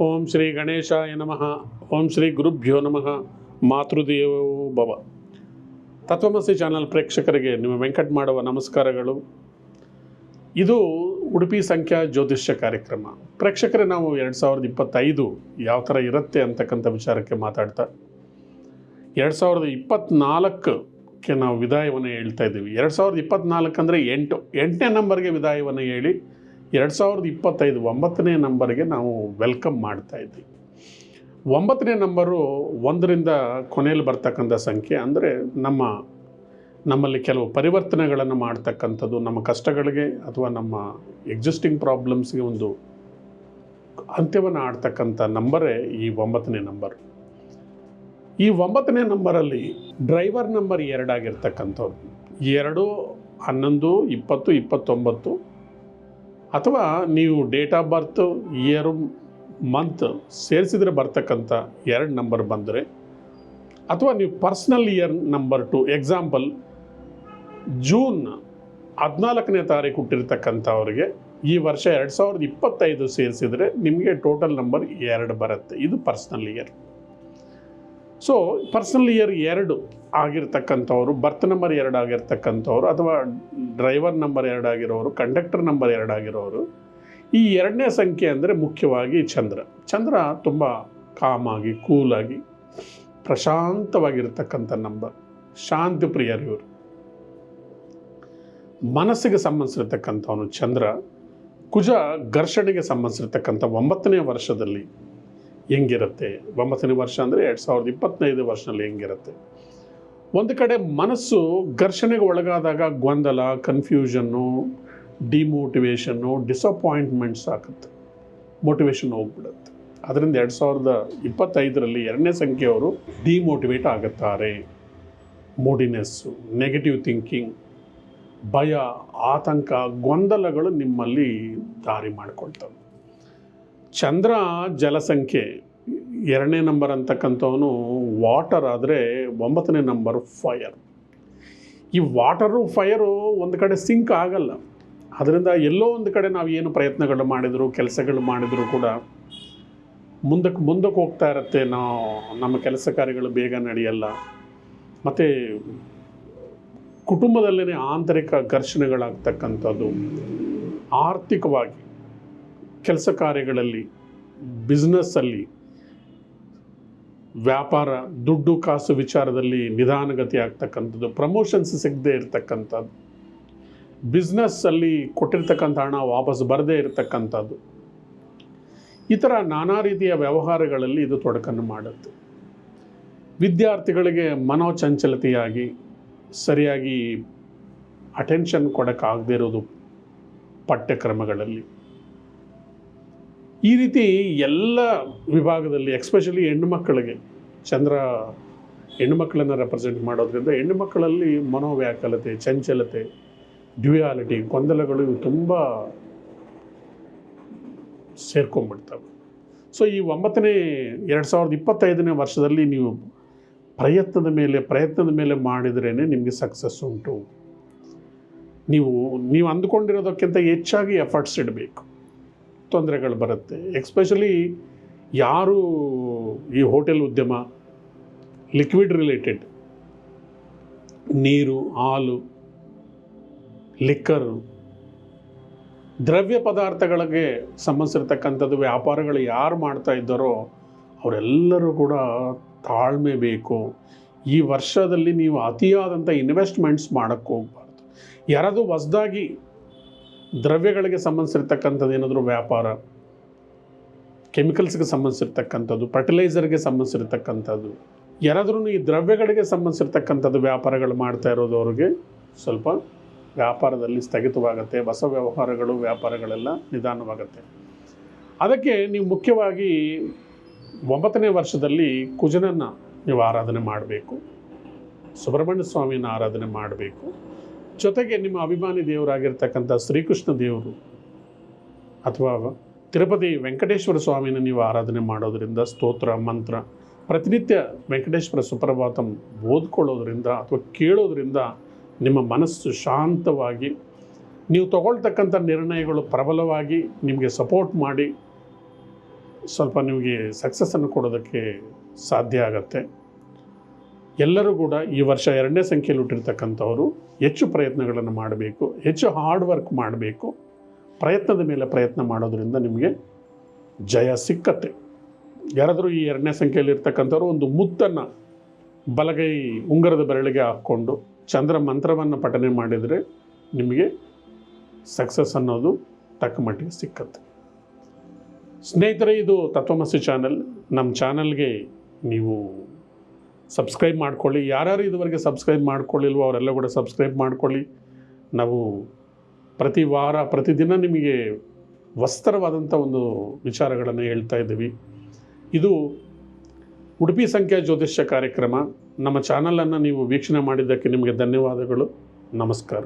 ಓಂ ಶ್ರೀ ಗಣೇಶಾಯ ನಮಃ. ಓಂ ಶ್ರೀ ಗುರುಭ್ಯೋ ನಮಃ. ಮಾತೃದೇವೋ ಭವ. ತತ್ವಮಸಿ ಚಾನಲ್ ಪ್ರೇಕ್ಷಕರಿಗೆ ನಿಮ್ಮ ವೆಂಕಟ್ ಮಾಡುವ ನಮಸ್ಕಾರಗಳು. ಇದು ಉಡುಪಿ ಸಂಖ್ಯಾ ಜ್ಯೋತಿಷ್ಯ ಕಾರ್ಯಕ್ರಮ. ಪ್ರೇಕ್ಷಕರೇ, ನಾವು ಎರಡು ಸಾವಿರದ ಇಪ್ಪತ್ತೈದು ಯಾವ ಥರ ಇರುತ್ತೆ ಅಂತಕ್ಕಂಥ ವಿಚಾರಕ್ಕೆ ಮಾತಾಡ್ತಾ. ಎರಡು ಸಾವಿರದ ಇಪ್ಪತ್ತ್ನಾಲ್ಕಕ್ಕೆ ನಾವು ವಿದಾಯವನ್ನು ಹೇಳ್ತಾ ಇದ್ದೀವಿ. ಎರಡು ಸಾವಿರದ ಇಪ್ಪತ್ತ್ನಾಲ್ಕು ಅಂದರೆ ಎಂಟು. ಎಂಟನೇ ನಂಬರ್ಗೆ ವಿದಾಯವನ್ನು ಹೇಳಿ ಎರಡು ಸಾವಿರದ ಇಪ್ಪತ್ತೈದು ಒಂಬತ್ತನೇ ನಂಬರ್ಗೆ ನಾವು ವೆಲ್ಕಮ್ ಮಾಡ್ತಾ ಇದ್ದೀವಿ ಒಂಬತ್ತನೇ ನಂಬರು ಒಂದರಿಂದ ಕೊನೆಯಲ್ಲಿ ಬರ್ತಕ್ಕಂಥ ಸಂಖ್ಯೆ ಅಂದರೆ ನಮ್ಮ, ನಮ್ಮಲ್ಲಿ ಕೆಲವು ಪರಿವರ್ತನೆಗಳನ್ನು ಮಾಡ್ತಕ್ಕಂಥದ್ದು, ನಮ್ಮ ಕಷ್ಟಗಳಿಗೆ ಅಥವಾ ನಮ್ಮ ಎಕ್ಸಿಸ್ಟಿಂಗ್ ಪ್ರಾಬ್ಲಮ್ಸ್ಗೆ ಒಂದು ಅಂತ್ಯವನ್ನು ಆಡ್ತಕ್ಕಂಥ ನಂಬರೇ ಈ ಒಂಬತ್ತನೇ ನಂಬರ್. ಈ ಒಂಬತ್ತನೇ ನಂಬರಲ್ಲಿ ಡ್ರೈವರ್ ನಂಬರ್ ಎರಡಾಗಿರ್ತಕ್ಕಂಥವ್ರು ಎರಡು, ಹನ್ನೊಂದು, ಇಪ್ಪತ್ತು, ಇಪ್ಪತ್ತೊಂಬತ್ತು ಅಥವಾ ನೀವು date of birth year month ಸೇರಿಸಿದ್ರೆ ಬರ್ತಕ್ಕಂಥ ಎರಡು ನಂಬರ್ ಬಂದರೆ, ಅಥವಾ ನೀವು personal year number two example June ಹದಿನಾಲ್ಕನೇ ತಾರೀಕು ಹುಟ್ಟಿರ್ತಕ್ಕಂಥವ್ರಿಗೆ ಈ ವರ್ಷ ಎರಡು ಸಾವಿರದ ಇಪ್ಪತ್ತೈದು ಸೇರಿಸಿದರೆ ನಿಮಗೆ ಟೋಟಲ್ ನಂಬರ್ ಎರಡು ಬರುತ್ತೆ. ಇದು personal year so personal year ಎರಡು ಆಗಿರ್ತಕ್ಕಂಥವ್ರು ಬರ್ತ್ ನಂಬರ್ ಎರಡು ಆಗಿರ್ತಕ್ಕಂಥವ್ರು ಅಥವಾ ಡ್ರೈವರ್ ನಂಬರ್ ಎರಡು ಆಗಿರೋರು ಕಂಡಕ್ಟರ್ ನಂಬರ್ ಎರಡು ಆಗಿರೋರು, ಈ ಎರಡನೇ ಸಂಖ್ಯೆ ಅಂದರೆ ಮುಖ್ಯವಾಗಿ ಚಂದ್ರ. ಚಂದ್ರ ತುಂಬ ಕಾಮಾಗಿ ಕೂಲಾಗಿ ಪ್ರಶಾಂತವಾಗಿರ್ತಕ್ಕಂಥ ನಂಬರ್ ಶಾಂತಿ ಪ್ರಿಯರು ಇವರು. ಮನಸ್ಸಿಗೆ ಸಂಬಂಧಿಸಿರ್ತಕ್ಕಂಥವನು ಚಂದ್ರ. ಕುಜ ಘರ್ಷಣೆಗೆ ಸಂಬಂಧಿಸಿರ್ತಕ್ಕಂಥ ಒಂಬತ್ತನೇ ವರ್ಷದಲ್ಲಿ ಹೆಂಗಿರುತ್ತೆ? ಒಂಬತ್ತನೇ ವರ್ಷ ಅಂದರೆ ಎರಡು ಸಾವಿರದ ಇಪ್ಪತ್ತೈದು ವರ್ಷದಲ್ಲಿ ಹೆಂಗಿರುತ್ತೆ? ಒಂದು ಕಡೆ ಮನಸ್ಸು ಘರ್ಷಣೆಗೆ ಒಳಗಾದಾಗ ಗೊಂದಲ ಕನ್ಫ್ಯೂಷನ್ನು ಡಿಮೋಟಿವೇಷನ್ನು ಡಿಸಪಾಯಿಂಟ್ಮೆಂಟ್ಸ್ ಆಗುತ್ತೆ ಮೋಟಿವೇಶನ್ ಹೋಗ್ಬಿಡುತ್ತೆ. ಅದರಿಂದ ಎರಡು ಸಾವಿರದ ಇಪ್ಪತ್ತೈದರಲ್ಲಿ ಎರಡನೇ ಸಂಖ್ಯೆಯವರು ಡಿಮೋಟಿವೇಟ್ ಆಗುತ್ತಾರೆ. ಮೂಡಿನೆಸ್ಸು ನೆಗೆಟಿವ್ ಥಿಂಕಿಂಗ್ ಭಯ, ಆತಂಕ, ಗೊಂದಲಗಳು ನಿಮ್ಮಲ್ಲಿ ದಾರಿ ಮಾಡಿಕೊಳ್ತವೆ. ಚಂದ್ರ ಜಲಸಂಖ್ಯೆ, ಎರಡನೇ ನಂಬರ್ ಅಂತಕ್ಕಂಥವನು ವಾಟರ್ ಆದರೆ ಒಂಬತ್ತನೇ ನಂಬರ್ ಫೈರ್ ಈ ವಾಟರು ಫೈರು ಒಂದು ಕಡೆ ಸಿಂಕ್ ಆಗಲ್ಲ. ಅದರಿಂದ ಎಲ್ಲೋ ಒಂದು ಕಡೆ ನಾವು ಏನು ಪ್ರಯತ್ನಗಳು ಮಾಡಿದ್ರು, ಕೆಲಸಗಳು ಮಾಡಿದರೂ ಕೂಡ ಮುಂದಕ್ಕೆ ಮುಂದಕ್ಕೆ ಹೋಗ್ತಾ ಇರುತ್ತೆ ನಾವು ನಮ್ಮ ಕೆಲಸ ಕಾರ್ಯಗಳು ಬೇಗ ನಡೆಯಲ್ಲ. ಮತ್ತು ಕುಟುಂಬದಲ್ಲೇ ಆಂತರಿಕ ಘರ್ಷಣೆಗಳಾಗ್ತಕ್ಕಂಥದ್ದು. ಆರ್ಥಿಕವಾಗಿ ಕೆಲಸ ಕಾರ್ಯಗಳಲ್ಲಿ ಬಿಸ್ನೆಸ್ಸಲ್ಲಿ ವ್ಯಾಪಾರ, ದುಡ್ಡು, ಕಾಸು ವಿಚಾರದಲ್ಲಿ ನಿಧಾನಗತಿ ಆಗ್ತಕ್ಕಂಥದ್ದು ಪ್ರಮೋಷನ್ಸ್ ಸಿಗದೆ ಇರತಕ್ಕಂಥದ್ದು ಬಿಸ್ನೆಸ್ಸಲ್ಲಿ ಕೊಟ್ಟಿರ್ತಕ್ಕಂಥ ಹಣ ವಾಪಸ್ ಬರದೇ ಇರತಕ್ಕಂಥದ್ದು. ಈ ಥರ ನಾನಾ ರೀತಿಯ ವ್ಯವಹಾರಗಳಲ್ಲಿ ಇದು ತೊಡಕನ್ನು ಮಾಡುತ್ತೆ. ವಿದ್ಯಾರ್ಥಿಗಳಿಗೆ ಮನೋಚಂಚಲತೆಯಾಗಿ, ಸರಿಯಾಗಿ ಅಟೆನ್ಷನ್ ಕೊಡೋಕ್ಕಾಗದೇ ಇರೋದು ಪಠ್ಯಕ್ರಮಗಳಲ್ಲಿ. ಈ ರೀತಿ ಎಲ್ಲ ವಿಭಾಗದಲ್ಲಿ ಎಕ್ಸ್ಪೆಷಲಿ ಹೆಣ್ಣು ಮಕ್ಕಳಿಗೆ, ಚಂದ್ರ ಹೆಣ್ಣು ಮಕ್ಕಳನ್ನು ರೆಪ್ರೆಸೆಂಟ್ ಮಾಡೋದ್ರಿಂದ ಹೆಣ್ಣು ಮಕ್ಕಳಲ್ಲಿ ಮನೋವ್ಯಾಕಲತೆ, ಚಂಚಲತೆ ಡ್ಯುಯಾಲಿಟಿ ಗೊಂದಲಗಳು ಇವು ತುಂಬ ಸೇರ್ಕೊಂಡ್ಬಿಡ್ತವೆ. ಸೊ ಈ ಒಂಬತ್ತನೇ, ಎರಡು ಸಾವಿರದ ಇಪ್ಪತ್ತೈದನೇ ವರ್ಷದಲ್ಲಿ ನೀವು ಪ್ರಯತ್ನದ ಮೇಲೆ ಪ್ರಯತ್ನದ ಮೇಲೆ ಮಾಡಿದ್ರೇ ನಿಮಗೆ ಸಕ್ಸಸ್ ಉಂಟು. ನೀವು ನೀವು ಅಂದ್ಕೊಂಡಿರೋದಕ್ಕಿಂತ ಹೆಚ್ಚಾಗಿ ಎಫರ್ಟ್ಸ್ ಇಡಬೇಕು. ತೊಂದರೆಗಳು ಬರುತ್ತೆ. ಎಕ್ಸ್ಪೆಷಲಿ ಯಾರು ಈ ಹೋಟೆಲ್ ಉದ್ಯಮ ಲಿಕ್ವಿಡ್ ರಿಲೇಟೆಡ್ ನೀರು, ಹಾಲು ಲಿಕ್ಕರು ದ್ರವ್ಯ ಪದಾರ್ಥಗಳಿಗೆ ಸಂಬಂಧಿಸಿರ್ತಕ್ಕಂಥದ್ದು, ವ್ಯಾಪಾರಗಳು ಯಾರು ಮಾಡ್ತಾ ಇದ್ದಾರೋ ಅವರೆಲ್ಲರೂ ಕೂಡ ತಾಳ್ಮೆ ಬೇಕು. ಈ ವರ್ಷದಲ್ಲಿ ನೀವು ಅತಿಯಾದಂಥ ಇನ್ವೆಸ್ಟ್ಮೆಂಟ್ಸ್ ಮಾಡೋಕ್ಕೆ ಹೋಗ್ಬಾರ್ದು. ಯಾರಾದರೂ ಹೊಸ್ದಾಗಿ ದ್ರವ್ಯಗಳಿಗೆ ಸಂಬಂಧಿಸಿರ್ತಕ್ಕಂಥದ್ದು ಏನಾದರೂ ವ್ಯಾಪಾರ ಕೆಮಿಕಲ್ಸ್ಗೆ ಸಂಬಂಧಿಸಿರ್ತಕ್ಕಂಥದ್ದು ಫರ್ಟಿಲೈಸರ್ಗೆ ಸಂಬಂಧಿಸಿರ್ತಕ್ಕಂಥದ್ದು, ಯಾರಾದ್ರೂ ಈ ದ್ರವ್ಯಗಳಿಗೆ ಸಂಬಂಧಿಸಿರ್ತಕ್ಕಂಥದ್ದು ವ್ಯಾಪಾರಗಳು ಮಾಡ್ತಾ ಇರೋದು ಅವ್ರಿಗೆ ಸ್ವಲ್ಪ ವ್ಯಾಪಾರದಲ್ಲಿ ಸ್ಥಗಿತವಾಗುತ್ತೆ, ಹೊಸ ವ್ಯವಹಾರಗಳು, ವ್ಯಾಪಾರಗಳೆಲ್ಲ ನಿಧಾನವಾಗುತ್ತೆ. ಅದಕ್ಕೆ ನೀವು ಮುಖ್ಯವಾಗಿ ಒಂಬತ್ತನೇ ವರ್ಷದಲ್ಲಿ ಕುಜನನ್ನು ನೀವು ಆರಾಧನೆ ಮಾಡಬೇಕು, ಸುಬ್ರಹ್ಮಣ್ಯ ಸ್ವಾಮಿನ ಆರಾಧನೆ ಮಾಡಬೇಕು. ಜೊತೆಗೆ ನಿಮ್ಮ ಅಭಿಮಾನಿ ದೇವರಾಗಿರ್ತಕ್ಕಂಥ ಶ್ರೀಕೃಷ್ಣ ದೇವರು ಅಥವಾ ತಿರುಪತಿ ವೆಂಕಟೇಶ್ವರ ಸ್ವಾಮಿನ ನೀವು ಆರಾಧನೆ ಮಾಡೋದರಿಂದ ಸ್ತೋತ್ರ, ಮಂತ್ರ, ಪ್ರತಿನಿತ್ಯ ವೆಂಕಟೇಶ್ವರ ಸುಪ್ರಭಾತಂ ಓದ್ಕೊಳ್ಳೋದ್ರಿಂದ ಅಥವಾ ಕೇಳೋದ್ರಿಂದ ನಿಮ್ಮ ಮನಸ್ಸು ಶಾಂತವಾಗಿ, ನೀವು ತಗೊಳ್ತಕ್ಕಂಥ ನಿರ್ಣಯಗಳು ಪ್ರಬಲವಾಗಿ ನಿಮಗೆ ಸಪೋರ್ಟ್ ಮಾಡಿ ಸ್ವಲ್ಪ ನಿಮಗೆ ಸಕ್ಸಸ್ಸನ್ನು ಕೊಡೋದಕ್ಕೆ ಸಾಧ್ಯ ಆಗತ್ತೆ. ಎಲ್ಲರೂ ಕೂಡ ಈ ವರ್ಷ ಎರಡನೇ ಸಂಖ್ಯೆಯಲ್ಲಿ ಹುಟ್ಟಿರ್ತಕ್ಕಂಥವರು ಹೆಚ್ಚು ಪ್ರಯತ್ನಗಳನ್ನು ಮಾಡಬೇಕು, ಹೆಚ್ಚು ಹಾರ್ಡ್ ವರ್ಕ್ ಮಾಡಬೇಕು. ಪ್ರಯತ್ನದ ಮೇಲೆ ಪ್ರಯತ್ನ ಮಾಡೋದರಿಂದ ನಿಮಗೆ ಜಯ ಸಿಕ್ಕತ್ತೆ. ಯಾರಾದರೂ ಈ ಎರಡನೇ ಸಂಖ್ಯೆಯಲ್ಲಿ ಇರ್ತಕ್ಕಂಥವ್ರು ಒಂದು ಮುತ್ತನ್ನು ಬಲಗೈ ಉಂಗರದ ಬೆರಳಿಗೆ ಹಾಕ್ಕೊಂಡು ಚಂದ್ರ ಮಂತ್ರವನ್ನು ಪಠನೆ ಮಾಡಿದರೆ ನಿಮಗೆ ಸಕ್ಸಸ್ ಅನ್ನೋದು ತಕ್ಕ ಮಟ್ಟಿಗೆ ಸಿಕ್ಕತ್ತೆ. ಸ್ನೇಹಿತರೆ, ಇದು ತತ್ವಮಸಿ ಚಾನಲ್ ನಮ್ಮ ಚಾನಲ್ಗೆ ನೀವು ಸಬ್ಸ್ಕ್ರೈಬ್ ಮಾಡ್ಕೊಳ್ಳಿ. ಯಾರ್ಯಾರು ಇದುವರೆಗೆ ಸಬ್ಸ್ಕ್ರೈಬ್ ಮಾಡ್ಕೊಳ್ಳಿಲ್ವೋ ಅವರೆಲ್ಲ ಕೂಡ ಸಬ್ಸ್ಕ್ರೈಬ್ ಮಾಡ್ಕೊಳ್ಳಿ. ನಾವು ಪ್ರತಿ ವಾರ, ಪ್ರತಿದಿನ ನಿಮಗೆ ವಸ್ತರವಾದಂಥ ಒಂದು ವಿಚಾರಗಳನ್ನು ಹೇಳ್ತಾ ಇದ್ದೀವಿ. ಇದು ಉಡುಪಿ ಸಂಖ್ಯಾ ಜ್ಯೋತಿಷ್ಯ ಕಾರ್ಯಕ್ರಮ. ನಮ್ಮ ಚಾನಲನ್ನು ನೀವು ವೀಕ್ಷಣೆ ಮಾಡಿದ್ದಕ್ಕೆ ನಿಮಗೆ ಧನ್ಯವಾದಗಳು. ನಮಸ್ಕಾರ.